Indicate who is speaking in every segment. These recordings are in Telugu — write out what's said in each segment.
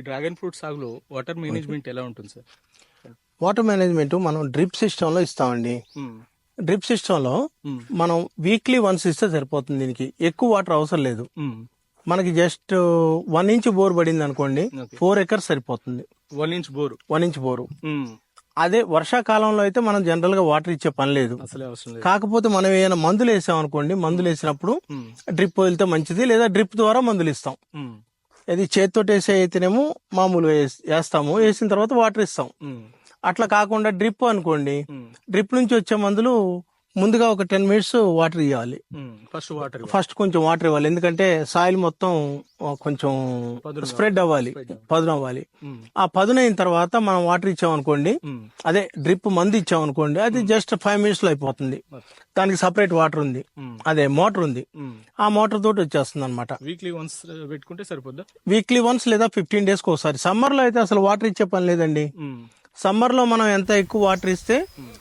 Speaker 1: డ్రాగన్ ఫ్రూట్ సాగులో వాటర్ మేనేజ్మెంట్ ఎలా ఉంటుంది సార్?
Speaker 2: వాటర్ మేనేజ్మెంట్ మనం డ్రిప్ సిస్టంలో ఇస్తామండి.
Speaker 1: మ్మ్.
Speaker 2: డ్రిప్ సిస్టంలో
Speaker 1: మ్మ్.
Speaker 2: మనం వీక్లీ వన్స్ ఇస్తే సరిపోతుంది దీనికి. ఎక్కువ వాటర్ అవసరం లేదు.
Speaker 1: మ్మ్.
Speaker 2: మనకి జస్ట్ వన్ ఇంచ్ బోర్ పడింది అనుకోండి. ఫోర్ ఎకర్స్ సరిపోతుంది.
Speaker 1: One inch bore.
Speaker 2: One inch bore. అదే వర్షాకాలంలో అయితే మనం జనరల్గా వాటర్ ఇచ్చే పని లేదు. కాకపోతే మనం ఏమైనా మందులు వేసాం అనుకోండి మందులు వేసినప్పుడు. డ్రిప్ వదిలితే మంచిది లేదా డ్రిప్ ద్వారా మందులు ఇస్తాం. అది చేతితో వేసే అయితేనేమో మామూలుగా వేస్- వేస్తాము వేసిన తర్వాత వాటర్ ఇస్తాం. అట్లా కాకుండా డ్రిప్ అనుకోండి. డ్రిప్ నుంచి వచ్చే మందులు ముందుగా ఒక టెన్ మినిట్స్ వాటర్ ఇవ్వాలి.
Speaker 1: ఫస్ట్ వాటర్
Speaker 2: ఫస్ట్ కొంచెం వాటర్ ఇవ్వాలి. ఎందుకంటే సాయిల్ మొత్తం కొంచెం
Speaker 1: పదును
Speaker 2: స్ప్రెడ్ అవ్వాలి. పదును అవ్వాలి. ఆ పదునైన తర్వాత మనం వాటర్ ఇచ్చామనుకోండి. అదే డ్రిప్ మందు ఇచ్చామనుకోండి అది జస్ట్ ఫైవ్ మినిట్స్లో అయిపోతుంది దానికి సపరేట్ వాటర్ ఉంది. అదే మోటార్ ఉంది. ఆ మోటార్ తోటి వచ్చేస్తుంది అనమాట
Speaker 1: వీక్లీ వన్స్ పెట్టుకుంటే సరిపోద్దా?
Speaker 2: వీక్లీ వన్స్ లేదా ఫిఫ్టీన్ డేస్కి ఒకసారి. సమ్మర్లో అయితే అసలు వాటర్ ఇచ్చే పని లేదండి.
Speaker 1: మ్మ్.
Speaker 2: సమ్మర్లో మనం ఎంత ఎక్కువ వాటర్ ఇస్తే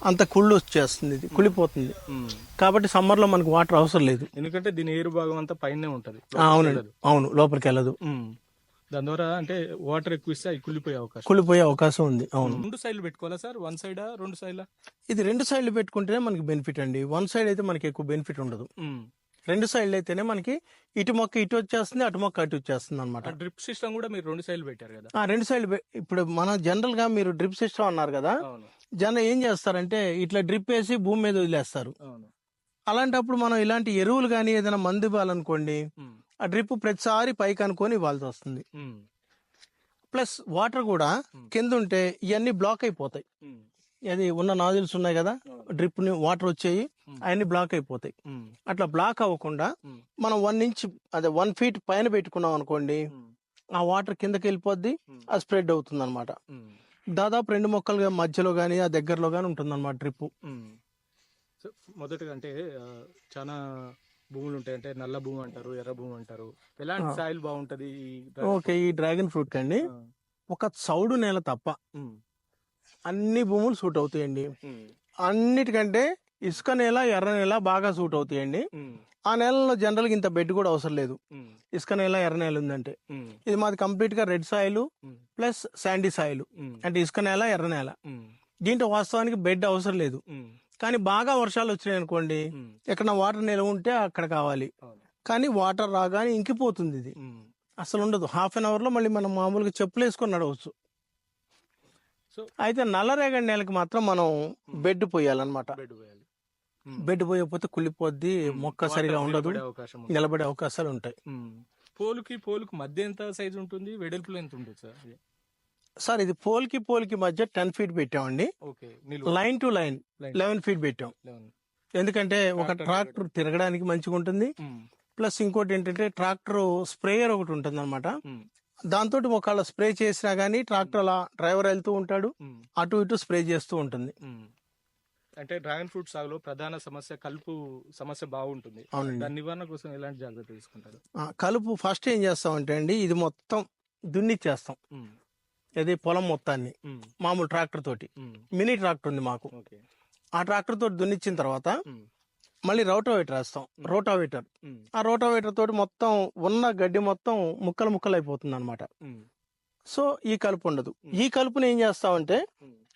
Speaker 2: అంత కుళ్ళు వచ్చేస్తుంది ఇది కుళ్ళిపోతుంది. కాబట్టి సమ్మర్లో మనకు వాటర్ అవసరం లేదు.
Speaker 1: ఎందుకంటే దీని ఏరు భాగం అంతా పైనే ఉంటది
Speaker 2: అవునండి. అవును లోపలికి వెళ్ళదు.
Speaker 1: దాని ద్వారా అంటే వాటర్ ఎక్కువ ఇస్తే అవి కుళ్ళిపోయే అవకాశం.
Speaker 2: కుళ్ళిపోయే అవకాశం ఉంది అవును.
Speaker 1: రెండు సైడ్లు పెట్టుకోవాలా సార్? వన్ సైడా రెండు సైడ్లా?
Speaker 2: ఇది రెండు సైడ్లు పెట్టుకుంటేనే మనకి బెనిఫిట్ అండి. వన్ సైడ్ అయితే మనకి ఎక్కువ బెనిఫిట్ ఉండదు. రెండు సైడ్లు అయితేనే మనకి ఇటు మొక్క ఇటు వచ్చేస్తుంది అటు మొక్క అటు వచ్చేస్తుంది అనమాట
Speaker 1: డ్రిప్ సిస్టమ్ కూడా మీరు రెండు సైడ్లు పెట్టారు కదా?
Speaker 2: ఆ రెండు సైడ్లు ఇప్పుడు మన జనరల్గా మీరు డ్రిప్ సిస్టమ్ అన్నారు కదా జనం ఏం చేస్తారంటే ఇట్లా డ్రిప్ వేసి భూమి మీద వదిలేస్తారు. అలాంటప్పుడు మనం ఇలాంటి ఎరువులు కానీ ఏదైనా మందు ఇవ్వాలనుకోండి. ఆ డ్రిప్ ప్రతిసారి పైకి అనుకొని ఇవ్వాల్సి వస్తుంది. ప్లస్ వాటర్ కూడా కింద ఉంటే ఇవన్నీ బ్లాక్ అయిపోతాయి. అది ఉన్న నాజిల్స్ ఉన్నాయి కదా డ్రిప్ని వాటర్ వచ్చేయి అవన్నీ బ్లాక్ అయిపోతాయి
Speaker 1: మ్మ్.
Speaker 2: అట్లా బ్లాక్ అవ్వకుండా
Speaker 1: మ్మ్.
Speaker 2: మనం వన్ ఇంచ్ అదే వన్ ఫీట్ పైన పెట్టుకున్నాం అనుకోండి. ఆ వాటర్ కిందకి వెళ్ళిపోద్ది. అది స్ప్రెడ్ అవుతుంది అనమాట. దాదాపు రెండు మొక్కలుగా మధ్యలో గానీ ఆ దగ్గరలో గానీ ఉంటుంది అనమాట డ్రిప్
Speaker 1: మొదటగా అంటే చాలా భూములు ఉంటాయి అంటే నల్ల భూమి అంటారు ఎర్ర భూమి అంటారు ఎలాంటి సాయిల్ బాగుంటది
Speaker 2: ఓకే ఈ డ్రాగన్ ఫ్రూట్ కండి. ఒక చౌడు నేల తప్ప. అన్ని భూములు సూట్ అవుతాయండి. అన్నిటికంటే ఇసుక నేల ఎర్ర నేల బాగా సూట్ అవుతాయండి. ఆ నేలలో జనరల్గా ఇంత బెడ్ కూడా అవసరం లేదు. ఇసుక నేల ఎర్ర నేల ఉందంటే. ఇది మాది కంప్లీట్గా red soil. Plus sandy soil. అంటే ఇసుక నేల ఎర్ర నేల. దీంట్లో వాస్తవానికి బెడ్ అవసరం లేదు. కానీ బాగా వర్షాలు వచ్చినాయి అనుకోండి. ఎక్కడ వాటర్ నిల్వ ఉంటే అక్కడ కావాలి. కానీ వాటర్ రాగానే ఇంకిపోతుంది ఇది. అసలు ఉండదు హాఫ్ అన్ అవర్లో మళ్ళీ మనం మామూలుగా చెప్పులు వేసుకొని నడవచ్చు అయితే నల్లరేగడి నేలకి మాత్రం మనం బెడ్ పోయాలన్నమాట
Speaker 1: బెడ్
Speaker 2: పోయకపోతే కుళ్ళిపోద్ది మొక్క సరిగా ఉండదు
Speaker 1: నిలబడే
Speaker 2: అవకాశాలు ఉంటాయి.
Speaker 1: పోలుకి పోలుకి మధ్య ఎంత సైజ్ ఉంటుంది వెడల్పులో ఎంత ఉంటుంది సార్ ఇది?
Speaker 2: సార్ ఇది పోల్కి పోల్కి మధ్య టెన్ ఫీట్ పెట్టామండి line to line. Eleven feet పెట్టాం. ఎందుకంటే ఒక ట్రాక్టర్ తిరగడానికి మంచిగా ఉంటుంది. ప్లస్ ఇంకోటి ఏంటంటే ట్రాక్టర్ స్ప్రేయర్ ఒకటి ఉంటుంది అనమాట. దాంతో ఒకవేళ స్ప్రే చేసినా గానీ ట్రాక్టర్ అలా డ్రైవర్ వెళ్తూ ఉంటాడు. అటు ఇటు స్ప్రే చేస్తూ ఉంటుంది.
Speaker 1: అంటే డ్రాగన్ ఫ్రూట్ సాగులో ప్రధాన సమస్య కలుపు సమస్య బాగుంటుంది. దాని నివారణ కోసం ఎలాంటి జాగ్రత్త తీసుకుంటారు?
Speaker 2: ఆ, కలుపు ఫస్ట్ ఏం చేస్తామంటే అండి ఇది మొత్తం దున్నిచ్చేస్తాం. ఇది పొలం మొత్తాన్ని
Speaker 1: మ్మ్.
Speaker 2: మామూలు ట్రాక్టర్ తోటి. మినీ ట్రాక్టర్ ఉంది మాకు. ఆ ట్రాక్టర్ తోటి దున్నిచ్చిన తర్వాత. మళ్ళీ రోటావేటర్ వేస్తాం. రోటావేటర్. ఆ రోటావేటర్ తోటి మొత్తం ఉన్న గడ్డి మొత్తం ముక్కలు ముక్కలు అయిపోతుంది అనమాట. సో ఈ కలుపు ఉండదు. ఈ కలుపుని ఏం చేస్తామంటే.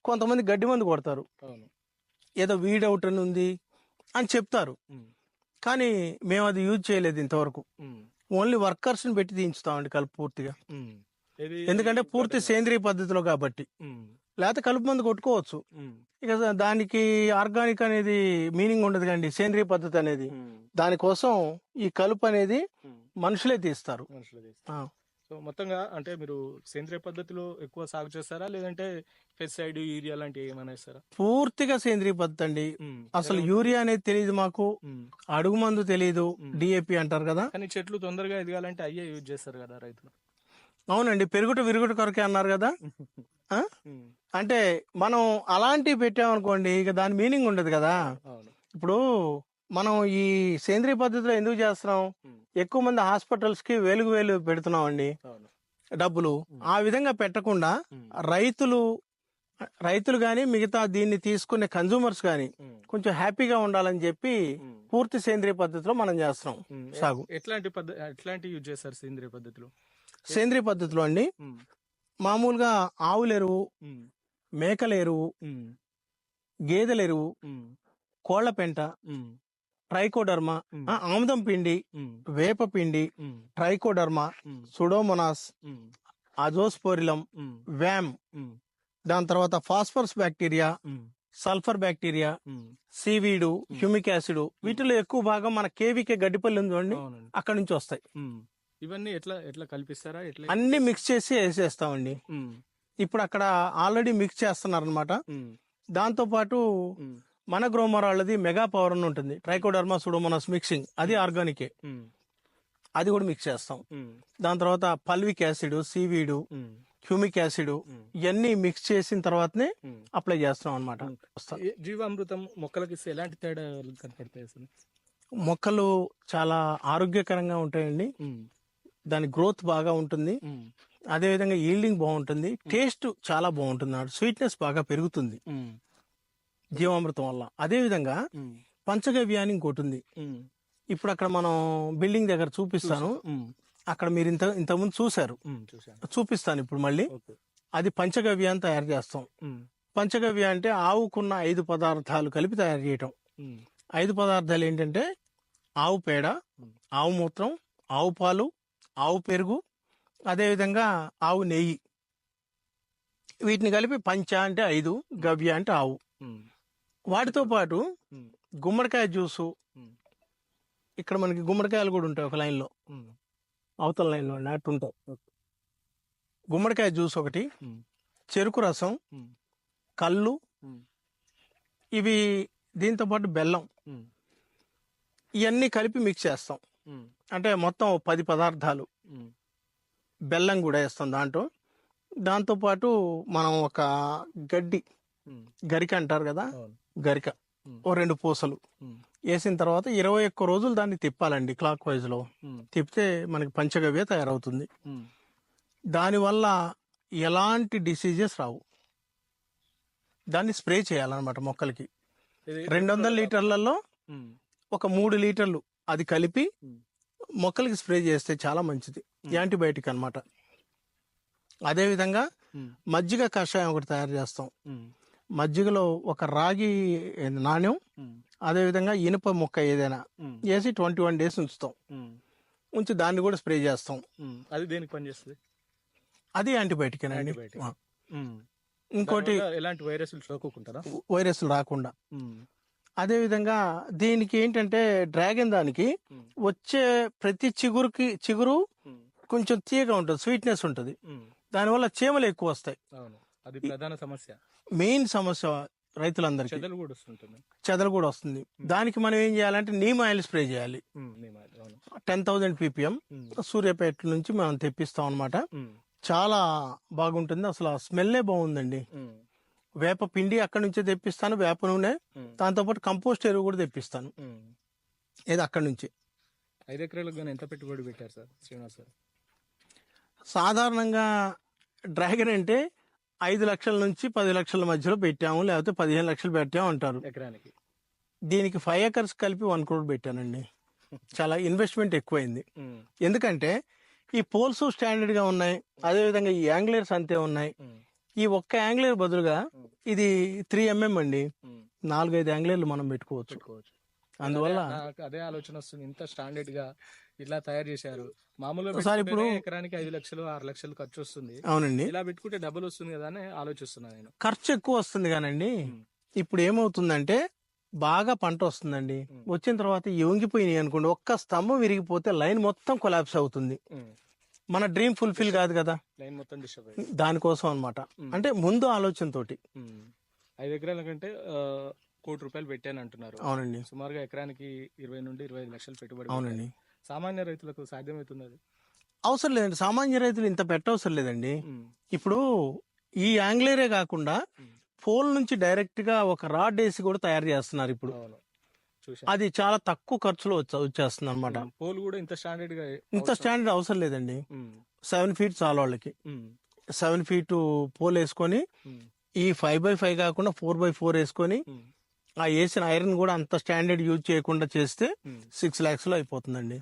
Speaker 2: కొంతమంది గడ్డి మందు కొడతారు. ఏదో వీడ్ అవుట్ అని ఉంది అని చెప్తారు. కానీ మేము అది యూజ్ చేయలేదు ఇంతవరకు. ఓన్లీ వర్కర్స్ని పెట్టి తీయించుతామండి కలుపు పూర్తిగా ఎందుకంటే పూర్తి సేంద్రియ పద్ధతిలో కాబట్టి. లేకపోతే కలుపు మందు కొట్టుకోవచ్చు. ఇక దానికి ఆర్గానిక్ అనేది మీనింగ్ ఉండదు కండి సేంద్రియ పద్ధతి అనేది. దానికోసం ఈ కలుపు అనేది. మనుషులే తీస్తారు.
Speaker 1: సో మొత్తంగా అంటే మీరు సేంద్రియ పద్ధతిలో ఎక్కువ సాగు చేస్తారా? లేదంటే పెస్టిసైడ్ యూరియా లాంటివి ఏమైనా ఇస్తారా
Speaker 2: పూర్తిగా సేంద్రియ పద్ధతి అండి. అసలు యూరియా అనేది తెలియదు మాకు. అడుగు మందు తెలియదు డిఏపి అంటారు కదా.
Speaker 1: కానీ చెట్లు తొందరగా ఎదగాలంటే అయ్యే యూజ్ చేస్తారు కదా రైతులు.
Speaker 2: అవునండి. పెరుగుట విరుగుట కొరకే అన్నారు కదా. అంటే మనం అలాంటివి పెట్టామనుకోండి ఇక దాని మీనింగ్ ఉండదు కదా. ఇప్పుడు మనం ఈ సేంద్రియ పద్ధతిలో ఎందుకు చేస్తున్నాం. ఎక్కువ మంది హాస్పిటల్స్కి వేలుగు వేలు పెడుతున్నాం అండి డబ్బులు ఆ విధంగా పెట్టకుండా. రైతులు రైతులు కానీ మిగతా దీన్ని తీసుకునే కన్జూమర్స్ కానీ. కొంచెం హ్యాపీగా ఉండాలని చెప్పి. పూర్తి సేంద్రియ పద్ధతిలో మనం చేస్తున్నాం. సాగు
Speaker 1: ఎట్లాంటి పద్ధతి ఎట్లాంటి యూజ్ చేస్తారు సేంద్రియ పద్ధతిలో
Speaker 2: సేంద్రియ పద్ధతిలో అండి
Speaker 1: మ్మ్.
Speaker 2: మామూలుగా ఆవుల ఎరువు
Speaker 1: ఉమ్,
Speaker 2: మేకల ఎరువు గేదెల ఎరువు కోళ్ళ పెంట ట్రైకోడర్మా ఆముదం పిండి వేప పిండి ట్రైకోడర్మా సుడోమోనాస్ అజోస్పోరిలం వ్యామ్. దాని తర్వాత phosphorus bacteria sulphur bacteria. Seaweed humic acid వీటిలో ఎక్కువ భాగం మన కేవీకే గడ్డిపల్లి ఉంది చూడండి
Speaker 1: అవునండి.
Speaker 2: అక్కడ నుంచి వస్తాయి.
Speaker 1: ఇవన్నీ ఎట్లా ఎట్లా కల్పిస్తారా ఎట్లా
Speaker 2: అన్ని మిక్స్ చేసి వేసేస్తామండి. ఇప్పుడు అక్కడ ఆల్రెడీ మిక్స్ చేస్తున్నారు అనమాట దాంతో పాటు మన గ్రోమర్ వాళ్ళది మెగా పవర్ అని ఉంటుంది. Trichoderma pseudomonas mixing. అది ఆర్గానికే. అది కూడా మిక్స్ చేస్తాం. దాని తర్వాత fulvic acid seaweed humic acid ఇవన్నీ మిక్స్ చేసిన తర్వాతనే. అప్లై చేస్తాం అనమాట
Speaker 1: జీవామృతం మొక్కలకి ఇస్తే ఎలాంటి తేడా కనపడతాయి
Speaker 2: మొక్కలు చాలా ఆరోగ్యకరంగా ఉంటాయండి. దాని గ్రోత్ బాగా ఉంటుంది.
Speaker 1: ఉమ్,
Speaker 2: అదే విధంగా ఈల్డింగ్ బాగుంటుంది. టేస్ట్ చాలా బాగుంటుంది స్వీట్నెస్ బాగా పెరుగుతుంది. జీవామృతం వల్ల. అదే విధంగా
Speaker 1: ఉమ్,
Speaker 2: పంచగవ్య అని ఇంకోటి ఉంది ఇప్పుడు అక్కడ మనం బిల్డింగ్ దగ్గర చూపిస్తాను. అక్కడ మీరు ఇంత ఇంతకుముందు చూశారు. చూపిస్తాను ఇప్పుడు మళ్ళీ. అది పంచగవ్య అని తయారు చేస్తాం. పంచగవ్య అంటే ఆవుకున్న ఐదు పదార్థాలు కలిపి తయారు చేయటం. ఐదు పదార్థాలు ఏంటంటే ఆవు పేడ ఆవు మూత్రం ఆవు పాలు ఆవు పెరుగు అదేవిధంగా ఆవు నెయ్యి. వీటిని కలిపి పంచ అంటే ఐదు గవ్య అంటే ఆవు. వాటితో పాటు గుమ్మడికాయ జ్యూసు. ఇక్కడ మనకి గుమ్మడికాయలు కూడా ఉంటాయి ఒక లైన్లో. అవతల లైన్లో నాటు ఉంటాయి. గుమ్మడికాయ జ్యూస్ ఒకటి చెరుకు రసం కళ్ళు ఇవి దీంతో పాటు బెల్లం. ఇవన్నీ కలిపి మిక్స్ చేస్తాం. అంటే మొత్తం పది పదార్థాలు. బెల్లం కూడా వేస్తాం దాంట్లో. దాంతోపాటు మనం ఒక గడ్డి గరిక అంటారు కదా గరిక. ఓ రెండు పూసలు. వేసిన తర్వాత ఇరవై ఒక్క రోజులు దాన్ని తిప్పాలండి క్లాక్ వైజ్లో.
Speaker 1: ఉమ్,
Speaker 2: తిప్పితే మనకి పంచగవ్య తయారవుతుంది. దానివల్ల ఎలాంటి డిసీజెస్ రావు. దాన్ని స్ప్రే చేయాలన్నమాట మొక్కలకి. రెండు వందల లీటర్లలో ఒక మూడు లీటర్లు అది కలిపి మొక్కలకి స్ప్రే చేస్తే చాలా మంచిది. యాంటీబయాటిక్ అన్నమాట. అదేవిధంగా మజ్జిగ కషాయం ఒకటి తయారు చేస్తాం. మజ్జిగలో ఒక రాగి నాణ్యం అదేవిధంగా ఇనుప మొక్క ఏదైనా వేసి ట్వంటీ వన్ డేస్ ఉంచుతాం. ఉంచి దాన్ని కూడా స్ప్రే చేస్తాం.
Speaker 1: అది దేనికి పనిచేస్తుంది?
Speaker 2: అది యాంటీబయాటిక్ అండి. ఇంకోటి
Speaker 1: ఎలాంటి వైరస్లు సోకోకుంటారా
Speaker 2: వైరస్లు రాకుండా. అదేవిధంగా దీనికి ఏంటంటే డ్రాగన్ దానికి వచ్చే ప్రతి చిగురుకి చిగురు కొంచెం తీయగా ఉంటుంది స్వీట్నెస్ ఉంటుంది. దానివల్ల చీమలు ఎక్కువ వస్తాయి.
Speaker 1: అది ప్రధాన సమస్య.
Speaker 2: మెయిన్ సమస్య రైతులందరికీ.
Speaker 1: చెదలు కూడా వస్తుంటుంది.
Speaker 2: చెదలు కూడా వస్తుంది. దానికి మనం ఏం చేయాలంటే నీమ్ ఆయిల్ స్ప్రే చేయాలి. టెన్ థౌజండ్ పీపీఎం సూర్యాపేట నుంచి మనం తెప్పిస్తాం అనమాట చాలా బాగుంటుంది. అసలు ఆ స్మెల్లే బాగుందండి. వేప పిండి అక్కడి నుంచే తెప్పిస్తాను వేప నూనె. దాంతోపాటు కంపోస్ట్ ఎరువు కూడా తెప్పిస్తాను. ఏది అక్కడి నుంచి?
Speaker 1: ఐదు ఎకరాలకు కానీ ఎంత పెట్టుబడి పెట్టారు సార్? శ్రీనివాస్ సార్?
Speaker 2: సాధారణంగా డ్రాగన్ అంటే ఐదు లక్షల నుంచి పది లక్షల మధ్యలో పెట్టాము లేకపోతే పదిహేను లక్షలు పెట్టాము అంటారు.
Speaker 1: ఎకరానికి.
Speaker 2: దీనికి ఫైవ్ ఎకర్స్ కలిపి వన్ క్రోడ్ పెట్టానండి. చాలా ఇన్వెస్ట్మెంట్ ఎక్కువైంది. ఎందుకంటే ఈ పోల్స్ స్టాండర్డ్గా ఉన్నాయి అదేవిధంగా ఈ యాంగ్లర్స్ అంతే ఉన్నాయి. ఈ ఒక్క యాంగ్లర్ బదులుగా ఇది త్రీ ఎంఎం అండి. నాలుగైదు యాంగ్లర్లు మనం పెట్టుకోవచ్చు. అందువల్ల
Speaker 1: అదే ఆలోచన వస్తుంది. ఇంత స్టాండర్డ్గా ఇట్లా తయారు చేశారు. మామూలుగా
Speaker 2: ఇప్పుడు-
Speaker 1: ఎకరానికి ఐదు లక్షలు ఆరు లక్షలు ఖర్చు వస్తుంది.
Speaker 2: అవునండి.
Speaker 1: ఇలా పెట్టుకుంటే డబ్బులు వస్తుంది కదా అని ఆలోచిస్తున్నా నేను.
Speaker 2: ఖర్చు ఎక్కువ వస్తుంది కానండి. ఇప్పుడు ఏమవుతుందంటే బాగా పంట వస్తుందండి. వచ్చిన తర్వాత ఈ వంగిపోయినాయి అనుకోండి ఒక్క స్తంభం విరిగిపోతే లైన్ మొత్తం కొలాప్స్ అవుతుంది. మన డ్రీమ్ ఫుల్ఫిల్ కాదు కదా.
Speaker 1: లైన్ మొత్తం
Speaker 2: దానికోసం అన్నమాట.
Speaker 1: ఉమ్.
Speaker 2: అంటే ముందు ఆలోచనతోటి.
Speaker 1: ఐదు ఎకరాల కంటే కోటి రూపాయలు పెట్టాను అంటున్నారు
Speaker 2: అవునండి.
Speaker 1: సుమారుగా ఎకరానికి ఇరవై నుండి ఇరవై ఐదు లక్షలు పెట్టుబడి
Speaker 2: అవునండి.
Speaker 1: సామాన్య రైతులకు సాధ్యమవుతుంది అది
Speaker 2: అవసరం లేదండి. సామాన్య రైతులు ఇంత పెట్టవసరం లేదండి. ఇప్పుడు ఈ యాంగ్లేరే కాకుండా. పోల్ నుంచి డైరెక్ట్గా ఒక రాడ్ వేసి కూడా తయారు చేస్తున్నారు ఇప్పుడు. అది చాలా తక్కువ ఖర్చులో వచ్చే- వచ్చేస్తుంది అనమాట
Speaker 1: పోల్ కూడా ఇంత స్టాండర్డ్గా
Speaker 2: ఇంత స్టాండర్డ్ అవసరం లేదండి. సెవెన్ ఫీట్ చాలా వాళ్ళకి. సెవెన్ ఫీట్ పోల్ వేసుకొని ఈ ఫైవ్ బై ఫైవ్ కాకుండా ఫోర్ బై ఫోర్ వేసుకొని ఆ వేసిన ఐరన్ కూడా అంత స్టాండర్డ్ యూజ్ చేయకుండా చేస్తే సిక్స్ లాక్స్లో అయిపోతుందండి.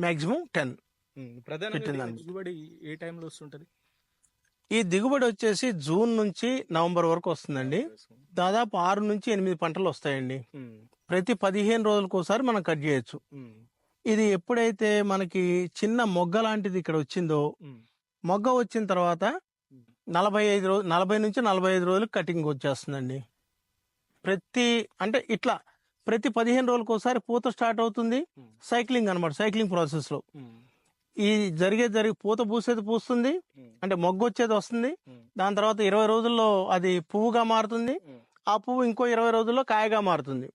Speaker 2: Maximum ten
Speaker 1: um. ప్రధానంగా
Speaker 2: పెట్టిందండి.
Speaker 1: దిగుబడి ఏ టైంలో వస్తుంటది?
Speaker 2: ఈ దిగుబడి వచ్చేసి జూన్ నుంచి నవంబర్ వరకు వస్తుందండి. దాదాపు ఆరు నుంచి ఎనిమిది పంటలు వస్తాయండి. ప్రతి పదిహేను రోజులకు ఒకసారి మనం కట్ చేయొచ్చు. ఇది ఎప్పుడైతే మనకి చిన్న మొగ్గ లాంటిది ఇక్కడ వచ్చిందో మొగ్గ వచ్చిన తర్వాత నలభై ఐదు రోజు నలభై నుంచి నలభై ఐదు రోజులకు కటింగ్ వచ్చేస్తుందండి. ప్రతి అంటే ఇట్లా ప్రతి పదిహేను రోజులకు ఒకసారి పూత స్టార్ట్ అవుతుంది. సైక్లింగ్ అనమాట సైక్లింగ్
Speaker 1: ప్రాసెస్లో
Speaker 2: ఈ జరిగే జరిగి పూత పూసేది పూస్తుంది అంటే మొగ్గు వచ్చేది వస్తుంది. దాని తర్వాత ఇరవై రోజుల్లో అది పువ్వుగా మారుతుంది. ఆ పువ్వు ఇంకో ఇరవై రోజుల్లో కాయగా మారుతుంది.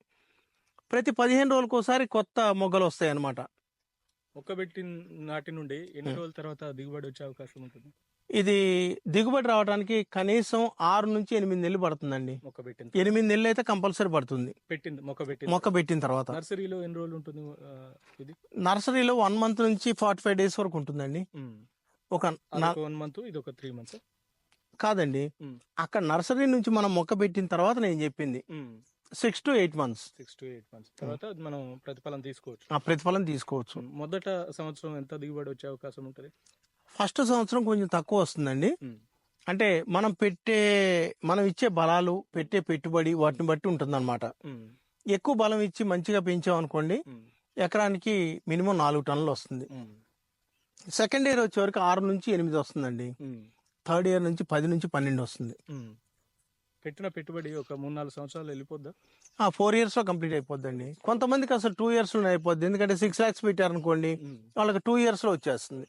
Speaker 2: ప్రతి పదిహేను రోజులకు ఒకసారి కొత్త మొగ్గలు వస్తాయి అన్నమాట
Speaker 1: మొక్క నాటి నుండి ఎన్ని రోజుల తర్వాత దిగుబడి వచ్చే అవకాశం ఉంటుంది?
Speaker 2: ఇది దిగుబడి రావడానికి కనీసం ఆరు నుంచి ఎనిమిది నెలలు పడుతుందండి.
Speaker 1: మొక్క పెట్టింది
Speaker 2: ఎనిమిది నెలలు అయితే కంపల్సరీ పడుతుంది.
Speaker 1: పెట్టింది మొక్క
Speaker 2: పెట్టిన తర్వాత.
Speaker 1: నర్సరీలో ఎన్ని రోజులు ఉంటుంది ఇది?
Speaker 2: నర్సరీలో వన్ మంత్ నుంచి ఫార్టీ ఫైవ్ డేస్ వరకు ఉంటుందండి. ఒక
Speaker 1: వన్ మంత్ ఇది ఒక త్రీ మంత్స్?
Speaker 2: కాదండి. అక్కడ నర్సరీ నుంచి మనం మొక్క పెట్టిన తర్వాత నేను చెప్పింది. Six to eight months.
Speaker 1: Six to eight months. తర్వాత మనం ప్రతిఫలం తీసుకోవచ్చు.
Speaker 2: ఆ ప్రతిఫలం తీసుకోవచ్చు.
Speaker 1: మొదట సంవత్సరం ఎంత దిగుబడి వచ్చే అవకాశం ఉంటుంది?
Speaker 2: ఫస్ట్ సంవత్సరం కొంచెం తక్కువ వస్తుందండి. అంటే మనం పెట్టే మనం ఇచ్చే బలాలు పెట్టే పెట్టుబడి వాటిని బట్టి ఉంటుందన్నమాట. ఎక్కువ బలం ఇచ్చి మంచిగా పెంచామనుకోండి
Speaker 1: ఉమ్.
Speaker 2: ఎకరానికి మినిమం నాలుగు టన్నులు వస్తుంది. సెకండ్ ఇయర్ వచ్చే వరకు ఆరు నుంచి ఎనిమిది వస్తుందండి. థర్డ్ ఇయర్ నుంచి పది నుంచి పన్నెండు వస్తుంది.
Speaker 1: పెట్టిన పెట్టుబడి ఒక మూడు నాలుగు సంవత్సరాలు వెళ్ళిపోద్దా
Speaker 2: ఆ ఫోర్ ఇయర్స్లో కంప్లీట్ అయిపోద్దండి కొంతమందికి అసలు టూ ఇయర్స్లో అయిపోద్ది ఎందుకంటే సిక్స్ లాక్స్ పెట్టారనుకోండి. వాళ్ళకి టూ ఇయర్స్లో వచ్చేస్తుంది.